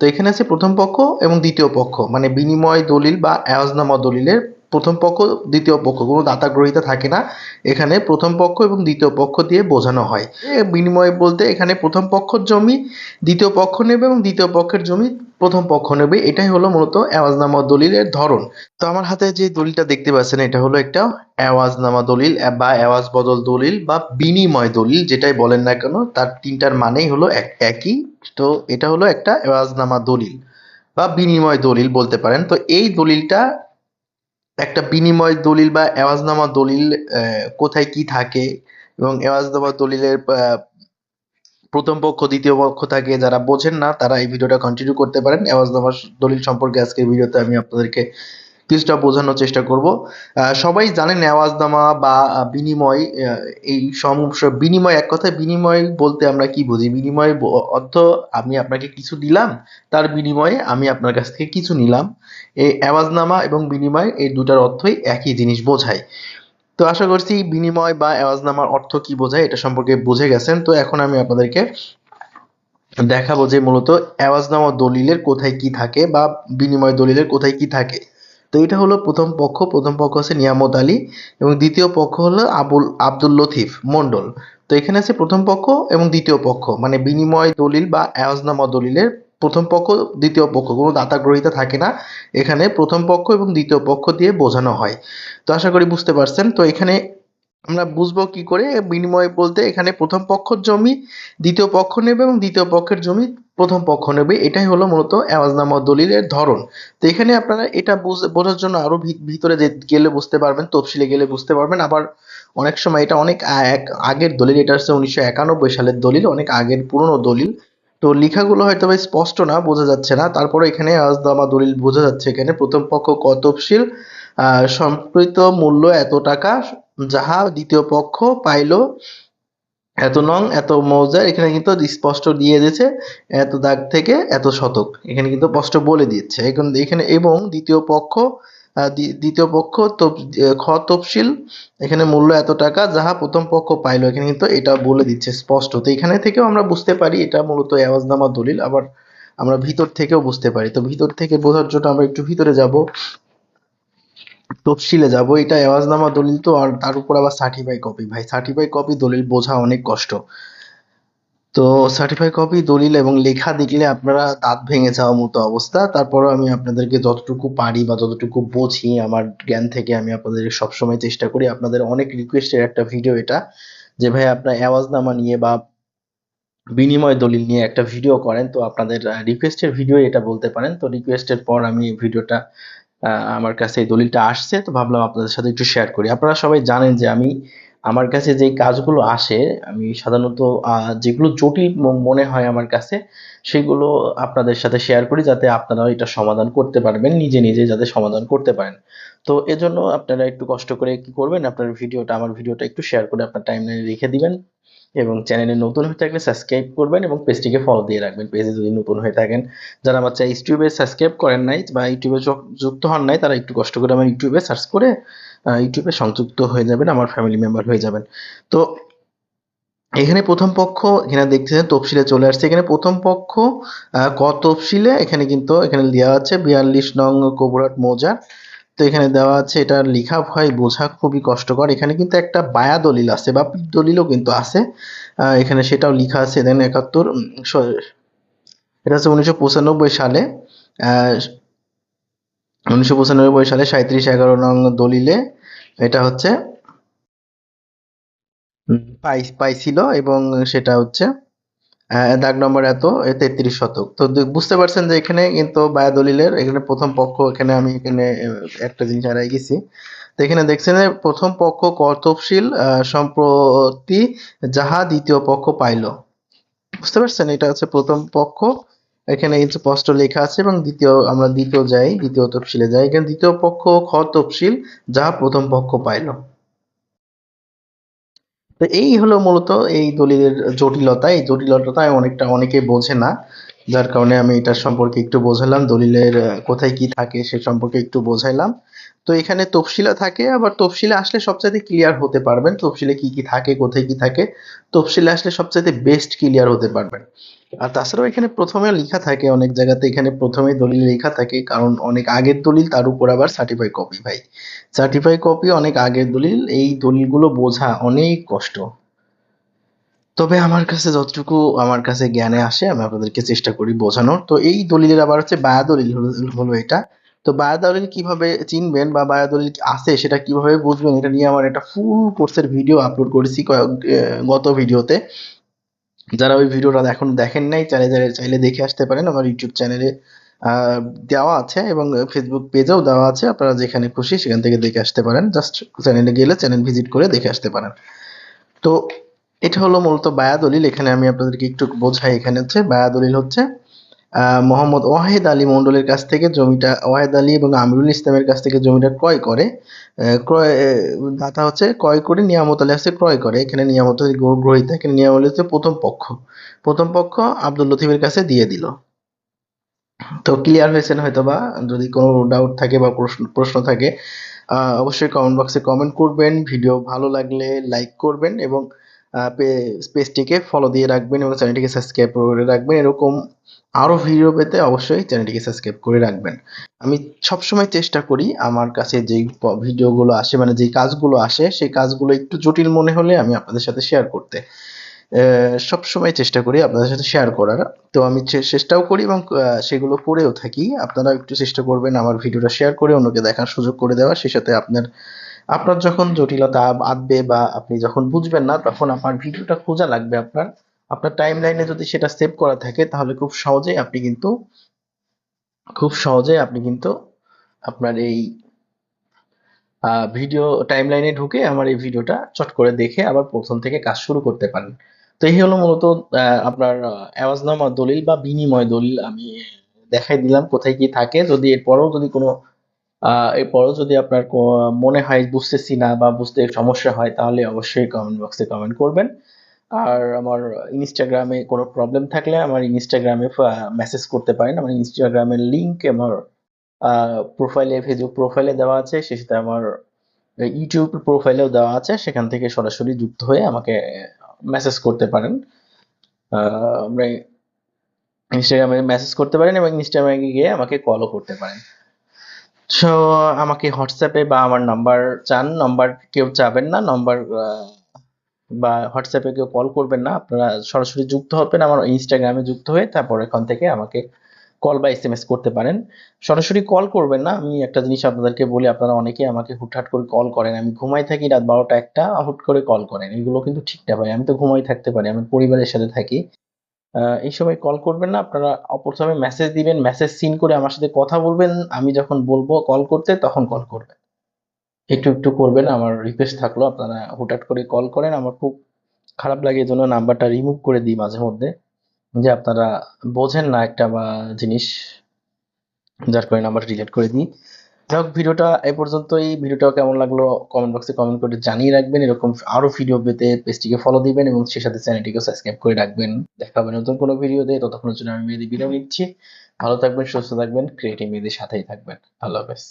তো এখানে আছে প্রথম পক্ষ এবং দ্বিতীয় পক্ষ মানে বিনিময় দলিল বা এওয়াজনামা দলিলের প্রথম পক্ষ, দ্বিতীয় পক্ষ, কোনো দাতা গ্রহীতা থাকে না। এখানে প্রথম পক্ষ এবং দ্বিতীয় পক্ষ দিয়ে বোঝানো হয়। বিনিময় বলতে এখানে প্রথম পক্ষের জমি, দ্বিতীয় পক্ষ নেবে এবং দ্বিতীয় পক্ষের জমি প্রথম পক্ষ নেবে। এটাই হলো মূলত এওয়াজনামা দলিলের ধরন। তো আমার হাতে যে দলিলটা দেখতে পাচ্ছেন, এটা হলো একটা এওয়াজনামা দলিল বা এওয়াজ বদল দলিল বা বিনিময় দলিল, যেটাই বলেন না কেন, তার তিনটার মানেই হলো এক- একই। তো এটা হলো একটা এওয়াজনামা দলিল বা বিনিময় দলিল বলতে পারেন। তো এই দলিলটা একটা বিনিময় দলিল বা এওয়াজনামা দলিল কোথায় কি থাকে এবং এওয়াজনামা দলিলের প্রথম পক্ষ, দ্বিতীয় পক্ষ থাকে যারা বোঝেন না, তারা এই ভিডিওটা কন্টিনিউ করতে পারেন। এওয়াজনামা দলিল সম্পর্কে আজকের ভিডিওতে আমি আপনাদেরকে কিছুটা বোঝানোর চেষ্টা করব। সবাই জানেন এওয়াজনামা বা বিনিময় এই সমস্যা, বিনিময় এক কথায় বিনিময় বলতে আমরা কি বুঝি? বিনিময় অর্থ আমি আপনাকে কিছু দিলাম, তার বিনিময়ে আমি আপনার কাছ থেকে কিছু নিলাম। এই এওয়াজনামা এবং বিনিময় এই দুটার অর্থই একই জিনিস বোঝায়। তো আশা করছি বিনিময় বা এওয়াজনামার অর্থ কি বোঝায় এটা সম্পর্কে বুঝে গেছেন। তো এখন আমি আপনাদেরকে দেখাবো যে মূলত এওয়াজনামা দলিলের কোথায় কি থাকে বা বিনিময় দলিলের কোথায় কি থাকে। তো এটা হলো প্রথম পক্ষ প্রথম পক্ষ হচ্ছে নিয়ামত আলী এবং দ্বিতীয় পক্ষ হলো আবুল, আব্দুল লতিফ মন্ডল তো এখানে আছে প্রথম পক্ষ এবং দ্বিতীয় পক্ষ মানে বিনিময় দলিল বা এওয়াজনামা দলিলের প্রথম পক্ষ, দ্বিতীয় পক্ষ, কোনো দাতা গ্রহীতা থাকে না। এখানে প্রথম পক্ষ এবং দ্বিতীয় পক্ষ দিয়ে বোঝানো হয়। তো আশা করি বুঝতে পারছেন। তো এখানে আমরা বুঝব কি করে? বিনিময় বলতে এখানে প্রথম পক্ষের জমি, দ্বিতীয় পক্ষ নেবে এবং দ্বিতীয় পক্ষের জমি প্রথম পক্ষ নেবে, এটাই হলো মূলত এওয়াজনামা দলিলের ধরন। তো এখানে আপনারা এটা বুঝ- বোঝার জন্য আরও ভি- ভিতরে গেলে বুঝতে পারবেন, তফসিলে গেলে বুঝতে পারবেন। আবার অনেক সময় এটা অনেক আগের দলিল, এটা হচ্ছে উনিশশো একানব্বই সালের দলিল, অনেক আগের পুরনো দলিল। তো লেখাগুলো হয়তো বা স্পষ্ট না, বোঝা যাচ্ছে না। তারপরে এখানে এওয়াজনামা দলিল বোঝা যাচ্ছে এখানে। প্রথম পক্ষ ক তফসিল? আহ সম্প্রীত মূল্য এত টাকা, যাহা দ্বিতীয় পক্ষ পাইল এত নং, এত মৌজা এখানে কিন্তু স্পষ্ট দিয়ে দিয়েছে এত দাগ থেকে এত শতক। এখানে কিন্তু স্পষ্ট বলে দিচ্ছে এখন এখানে এবং দ্বিতীয় পক্ষ দ্বিতীয় পক্ষ খ তফসিল, এখানে মূল্য এত টাকা, যাহা প্রথম পক্ষ পাইলো। এখানে কিন্তু এটা বলে দিচ্ছে স্পষ্ট। তো এখানে থেকেও আমরা বুঝতে পারি, এটা মূলত এওয়াজনামা দলিল, আবার আমরা ভিতর থেকেও বুঝতে পারি। তো ভিতর থেকে বোঝার জন্য আমরা একটু ভিতরে যাব। তফসিলে যাব, এটা এওয়াজনামা দলিল তো, আর তার উপর আবার সার্টিফাই কপি ভাই সার্টিফাই কপি দলিল বোঝা অনেক কষ্ট। তো সার্টিফাই কপি দলিল এবং লেখা দেখলে আপনারা দাঁত ভেঙে যাওয়ার মতো অবস্থা। তারপরও আমি আপনাদেরকে যতটুকু পারি বা যতটুকু বুঝি আমার জ্ঞান থেকে, আমি আপনাদের সবসময় চেষ্টা করি। আপনাদের অনেক রিকোয়েস্টের একটা ভিডিও এটা, যে ভাই আপনার এওয়াজনামা নিয়ে বা বিনিময় দলিল নিয়ে একটা ভিডিও করেন। তো আপনাদের রিকোয়েস্টের ভিডিও এটা বলতে পারেন। তো রিকোয়েস্টের পর আমি ভিডিওটা আমার কাছে এই দলিলটা আসছে, তো ভাবলাম আপনাদের সাথে একটু শেয়ার করি। আপনারা সবাই জানেন যে আমি, আমার কাছে যে কাজগুলো আসে, আমি সাধারণত যেগুলো জটিল মনে হয় আমার কাছে, সেগুলো আপনাদের সাথে শেয়ার করি যাতে আপনারা এটা সমাধান করতে পারবেন, নিজে নিজে যাতে সমাধান করতে পারেন। তো এজন্য আপনারা একটু কষ্ট করে কি করবেন, আপনার ভিডিওটা, আমার ভিডিওটা একটু শেয়ার করে আপনার টাইম টাইমলাইনে রেখে দিবেন। এবং চ্যানেলে নতুন হয়ে থাকলে সাবস্ক্রাইব করবেন এবং পেজটিকে ফলো দিয়ে রাখবেন। পেজে যদি নতুন হয়ে থাকেন, যারা আমার চাই ইউটিউবে সাবস্ক্রাইব করেন নাই বা ইউটিউবে যুক্ত হন নাই, তারা একটু কষ্ট করে আমার ইউটিউবে সার্চ করে ইউটিউবে সংযুক্ত হয়ে যাবেন, আমার ফ্যামিলি মেম্বার হয়ে যাবেন। তো এখানে প্রথম পক্ষ, এখানে দেখতেছেন তফসিলে চলে আসছে। এখানে প্রথম পক্ষ ক তফসিলে, এখানে কিন্তু, এখানে দেওয়া আছে, বিয়াল্লিশ নং কবুরাট মৌজা তো এখানে দেওয়া আছে, এটা লেখা ভয় বোঝা খুবই কষ্টকর। এখানে কিন্তু একটা বায়া দলিল আছে, বা দলিলও কিন্তু আছে। এখানে সেটাও লেখা আছে, দেন একাত্তর এটা হচ্ছে উনিশশো পঁচানব্বই সালে উনিশশো পঁচানব্বই সালে সাঁত্রিশ এগারো নং দলিলে এটা হচ্ছে পাই, পাইছিল এবং সেটা হচ্ছে দাগ নম্বর এত তেত্রিশ শতক। তো বুঝতে পারছেন যে এখানে কিন্তু বায়া দলিলের এখানে প্রথম পক্ষ, এখানে আমি এখানে একটা জিনিস হারাই গেছি। তো এখানে দেখছেন যে প্রথম পক্ষ কর্তবশীল সম্প্রতি যাহা দ্বিতীয় পক্ষ পাইল। বুঝতে পারছেন? এটা হচ্ছে প্রথম পক্ষ। এখানে স্পষ্ট লেখা আছে এবং দ্বিতীয়, আমরা দ্বিতীয় যাই, দ্বিতীয় তফসিলে যাই। এখানে দ্বিতীয় পক্ষ খ তফসিল যাহা প্রথম পক্ষ পাইল। তো এই হলো মূলত এই দলিলের জটিলতা। এই জটিলতা অনেকটা অনেকে বোঝে না। যার কারণে আমি এটার সম্পর্কে একটু বোঝালাম, দলিলের কোথায় কি থাকে সে সম্পর্কে একটু বোঝাইলাম। তো এখানে তফসিলা থাকে, আবার তফসিলে আসলে সবচাইতে ক্লিয়ার হতে পারবেন তফসিলে কি কি থাকে, কোথায় কি থাকে। তফসিলে আসলে সবচাইতে বেস্ট ক্লিয়ার হতে পারবেন। আর তাছাড়াও এখানে প্রথমে লেখা থাকে, অনেক জায়গাতে এখানে প্রথমে দলিল লেখা থাকে, কারণ অনেক আগের দলিল, তার উপর আবার সার্টিফাই কপি ভাই। সার্টিফাই কপি অনেক আগের দলিল, এই দলিলগুলো বোঝা অনেক কষ্ট। তবে আমার কাছে যতটুকু আমার কাছে জ্ঞানে আসে, আমি আপনাদেরকে চেষ্টা করি বোঝানোর। তো এই দলিলের আবার হচ্ছে বায়া দলিল হলো- হলো এটা। তো বায়া দলিল কীভাবে চিনবেন বা বায়া দলিল আছে সেটা কীভাবে বুঝবেন, এটা নিয়ে আমার একটা ফুল কোর্সের ভিডিও আপলোড করেছি কয়েক গত ভিডিওতে যারা ওই ভিডিওটা এখন দেখেন নাই, চাইলে চাইলে- চাইলে দেখে আসতে পারেন। আমার ইউটিউব চ্যানেলে দেওয়া আছে এবং ফেসবুক পেজেও দেওয়া আছে। আপনারা যেখানে খুশি সেখান থেকে দেখে আসতে পারেন। জাস্ট চ্যানেলে গেলে চ্যানেল ভিজিট করে দেখে আসতে পারেন। তো এটা হলো মূলত বায়াদলিল। এখানে আমি আপনাদেরকে একটু বোঝাই এখানে হচ্ছে। বায়াদলিল হচ্ছে মোহাম্মদ ওয়াহেদ আলী মন্ডলের কাছ থেকে জমিটা, ওয়াহেদ আলী এবং আমিরুল ইসলামের কাছ থেকে জমিটা ক্রয় করে ক্রয় দাতা হচ্ছে ক্রয় করে নিয়ামত আলী হচ্ছে ক্রয় করে। এখানে নিয়ামত আলী গ্রহ- এখানে আলী হচ্ছে প্রথম পক্ষ। প্রথম পক্ষ আব্দুল লতিফের কাছে দিয়ে দিল। তো ক্লিয়ার হয়েছেন হয়তো বা যদি কোনো ডাউট থাকে বা প্রশ্ন প্রশ্ন থাকে অবশ্যই কমেন্ট বক্সে কমেন্ট করবেন। ভিডিও ভালো লাগলে লাইক করবেন এবং পেজটিকে ফলো দিয়ে রাখবেন এবং চ্যানেলটিকে সাবস্ক্রাইব করে রাখবেন। এরকম আরও ভিডিও পেতে অবশ্যই চ্যানেলটিকে সাবস্ক্রাইব করে রাখবেন। আমি সবসময় চেষ্টা করি আমার কাছে যেই ভিডিওগুলো আসে মানে যেই কাজগুলো আসে, সেই কাজগুলো একটু জটিল মনে হলে আমি আপনাদের সাথে শেয়ার করতে। সবসময় চেষ্টা করি আপনাদের সাথে শেয়ার করার। তো আমি চেষ্টাও করি এবং সেগুলো করেও থাকি। আপনারা একটু চেষ্টা করবেন আমার ভিডিওটা শেয়ার করে অন্যকে দেখার সুযোগ করে দেওয়ার। সেই সাথে আপনার আপনার যখন জটিলতা বাঁধবে বা আপনি যখন বুঝবেন না, তখন আপনার ভিডিওটা খোঁজা লাগবে আপনার। আপনার টাইম লাইনে যদি সেটা সেভ করা থাকে, তাহলে খুব সহজেই আপনি কিন্তু, খুব সহজেই আপনি কিন্তু আপনার এই ভিডিও টাইম লাইনে ঢুকে আমার এই ভিডিওটা চট করে দেখে আবার প্রথম থেকে কাজ শুরু করতে পারেন। তো এই হলো মূলত আপনার আওয়াজনামা দলিল বা বিনিময় দলিল আমি দেখাই দিলাম কোথায় কি থাকে। যদি এরপরেও যদি কোনো এরপরও যদি আপনার মনে হয় বুঝতেছি না বা বুঝতে সমস্যা হয়, তাহলে অবশ্যই কমেন্ট বক্সে কমেন্ট করবেন। আর আমার ইনস্টাগ্রামে কোনো প্রবলেম থাকলে আমার ইনস্টাগ্রামে মেসেজ করতে পারেন। আমার ইনস্টাগ্রামের লিংক আমার প্রোফাইলে ফেসবুক প্রোফাইলে দেওয়া আছে। সে সাথে আমার ইউটিউব প্রোফাইলেও দেওয়া আছে। সেখান থেকে সরাসরি যুক্ত হয়ে আমাকে মেসেজ করতে পারেন। আমরা ইনস্টাগ্রামে মেসেজ করতে পারেন এবং ইনস্টাগ্রামে গিয়ে আমাকে কলও করতে পারেন। সো আমাকে হোয়াটসঅ্যাপে বা আমার নাম্বার চান। নাম্বার কেউ চাবেন না। নাম্বার বা হোয়াটসঅ্যাপে কেউ কল করবেন না, আপনারা সরাসরি যুক্ত হবেন, আমার ইনস্টাগ্রামে যুক্ত হয়ে তারপর এখান থেকে আমাকে কল বা এসএমএস করতে পারেন। সরাসরি কল করবেন না, আমি একটা জিনিস আপনাদেরকে বলি, আপনারা অনেকেই আমাকে হুটহাট করে কল করেন, আমি ঘুমাই থাকি রাত বারোটা একটা, হুট করে কল করেন, এগুলো কিন্তু ঠিক না ভাই, আমি তো ঘুমাই থাকতে পারি, আমি পরিবারের সাথে থাকি। এই সময় কল করবেন না, আপনারা প্রথমে মেসেজ দিবেন মেসেজ সিন করে আমার সাথে কথা বলবেন, আমি যখন বলব কল করতে, তখন কল করবেন। একটু একটু করবেন, আমার রিকোয়েস্ট থাকল, আপনারা হুটহাট করে কল করেন, আমার খুব খারাপ লাগে এই জন্য নাম্বারটা রিমুভ করে দিই মাঝে মধ্যে, যে আপনারা বোঝেন না একটা বা জিনিস, যার কারণে নাম্বার ডিলিট করে দিই। যাই হোক, ভিডিওটা এ পর্যন্তই, ভিডিওটা কেমন লাগল কমেন্ট বক্সে কমেন্ট করে জানিয়ে রাখবেন, এরকম আরও ভিডিও পেতে পেজটিকে ফলো দিবেন এবং সেই সাথে চ্যানেলটিকে সাবস্ক্রাইব করে রাখবেন। দেখা হবে নতুন কোনো ভিডিওতে ততক্ষণের জন্য আমি মেয়েদের বিদায় নিচ্ছি। ভালো থাকবেন, সুস্থ থাকবেন ক্রিয়েটিভ মেয়েদের সাথেই থাকবেন। আল্লাহ হাফেজ।